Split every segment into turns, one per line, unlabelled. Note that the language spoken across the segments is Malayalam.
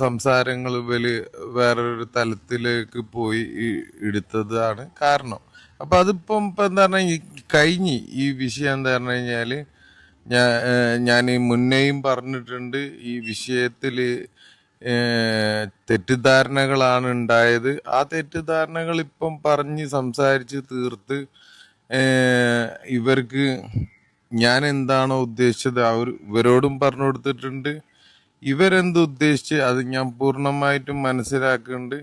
സംസാരങ്ങൾ ഇവൽ വേറൊരു തലത്തിലേക്ക് പോയി എടുത്തതാണ് കാരണം. അപ്പൊ അതിപ്പം ഇപ്പൊ എന്താ പറഞ്ഞാൽ കഴിഞ്ഞ് ഈ വിഷയം എന്താ പറഞ്ഞു കഴിഞ്ഞാൽ ഞാൻ ഞാൻ മുന്നേയും പറഞ്ഞിട്ടുണ്ട് ഈ വിഷയത്തിൽ ഏഹ്, തെറ്റിദ്ധാരണകളാണ് ഉണ്ടായത്. ആ തെറ്റിദ്ധാരണകൾ ഇപ്പം പറഞ്ഞ് സംസാരിച്ച് തീർത്ത് ഇവർക്ക് ഞാൻ എന്താണോ ഉദ്ദേശിച്ചത് അവർ ഇവരോടും പറഞ്ഞു കൊടുത്തിട്ടുണ്ട്. ഇവരെന്ത് ഉദ്ദേശിച്ച് അത് ഞാൻ പൂർണമായിട്ടും മനസ്സിലാക്കുന്നുണ്ട്.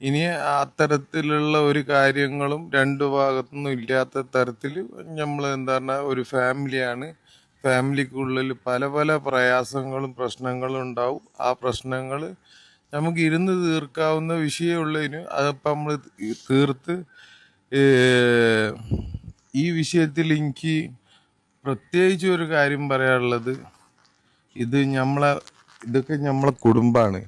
ഇനി അത്തരത്തിലുള്ള ഒരു കാര്യങ്ങളും രണ്ടു ഭാഗത്തുനിന്നും ഇല്ലാത്ത തരത്തിൽ നമ്മൾ എന്താ പറഞ്ഞാൽ ഒരു ഫാമിലിയാണ്. ഫാമിലിക്കുള്ളിൽ പല പല പ്രയാസങ്ങളും പ്രശ്നങ്ങളും ഉണ്ടാവും. ആ പ്രശ്നങ്ങൾ നമുക്ക് ഇരുന്ന് തീർക്കാവുന്ന വിഷയമുള്ളതിന് അതിപ്പോൾ നമ്മൾ തീർത്ത് ഈ വിഷയത്തിൽ എനിക്ക് പ്രത്യേകിച്ച് ഒരു കാര്യം പറയാനുള്ളത് ഇത് നമ്മളെ ഇതൊക്കെ നമ്മളെ കുടുംബമാണ്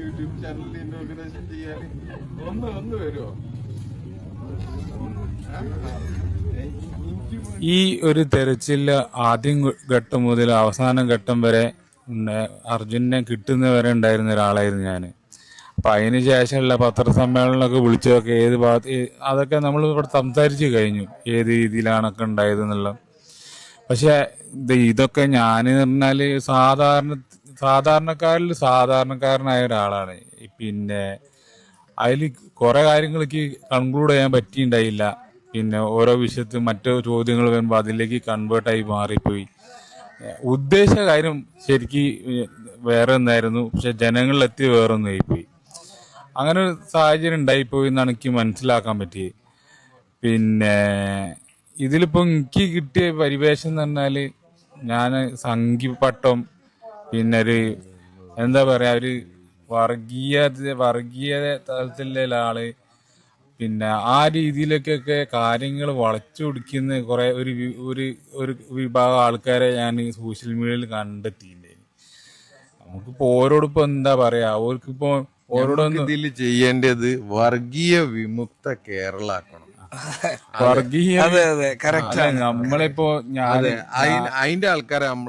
യൂട്യൂബ് ചാനൽ ഇനോഗ്രേഷൻ ചെയ്യാൻ. ഒന്ന് ഒന്ന് വരുമോ
ഈ ഒരു തെരച്ചിൽ ആദ്യം ഘട്ടം മുതൽ അവസാന ഘട്ടം വരെ. അർജുനെ കിട്ടുന്നവരെ ഉണ്ടായിരുന്ന ഒരാളായിരുന്നു ഞാൻ അപ്പം അതിന് ശേഷമുള്ള പത്രസമ്മേളനമൊക്കെ വിളിച്ചതൊക്കെ ഏത് ഭാഗത്ത് അതൊക്കെ നമ്മൾ ഇവിടെ സംസാരിച്ചു കഴിഞ്ഞു. ഏത് രീതിയിലാണൊക്കെ ഉണ്ടായതെന്നുള്ള പക്ഷേ ഇത് ഇതൊക്കെ ഞാൻ പറഞ്ഞാൽ സാധാരണ സാധാരണക്കാരിൽ സാധാരണക്കാരനായ ഒരാളാണ്. പിന്നെ അതിൽ കുറെ കാര്യങ്ങൾക്ക് കൺക്ലൂഡ് ചെയ്യാൻ പറ്റിയിട്ടുണ്ടായില്ല. പിന്നെ ഓരോ വിഷയത്തിൽ മറ്റു ചോദ്യങ്ങൾ വരുമ്പോൾ അതിലേക്ക് കൺവേർട്ടായി മാറിപ്പോയി. ഉദ്ദേശ കാര്യം ശരിക്ക് വേറെ ഒന്നായിരുന്നു. പക്ഷെ ജനങ്ങളിലെത്തി വേറെ ഒന്നായിപ്പോയി. അങ്ങനെ ഒരു സാഹചര്യം ഉണ്ടായിപ്പോയി എന്നാണ് എനിക്ക് മനസ്സിലാക്കാൻ പറ്റിയത്. പിന്നെ ഇതിലിപ്പോൾ എനിക്ക് കിട്ടിയ പരിവേഷം എന്ന് പറഞ്ഞാൽ ഞാൻ സംഘിപ്പട്ടം പിന്നെ ഒരു എന്താ പറയുക ഒരു വർഗീയ വർഗീയ തലത്തിലുള്ള ആൾ. പിന്നെ ആ രീതിയിലേക്കൊക്കെ കാര്യങ്ങൾ വളച്ചു പിടിക്കുന്ന കുറെ ഒരു ഒരു ഒരു വിഭാഗം ആൾക്കാരെ ഞാൻ സോഷ്യൽ മീഡിയയിൽ കണ്ടെത്തിയിട്ടുണ്ടായിരുന്നു നമുക്കിപ്പോ ഓരോടിപ്പോ എന്താ പറയാ? അവർക്കിപ്പോ ഓരോടൊന്നും
ഇതിൽ ചെയ്യേണ്ടത് വർഗീയ വിമുക്ത കേരള ആക്കണം
വർഗീയ
അതെ അതെ കറക്റ്റ്
നമ്മളിപ്പോ ഞാൻ
അതിന്റെ ആൾക്കാരെ നമ്മൾ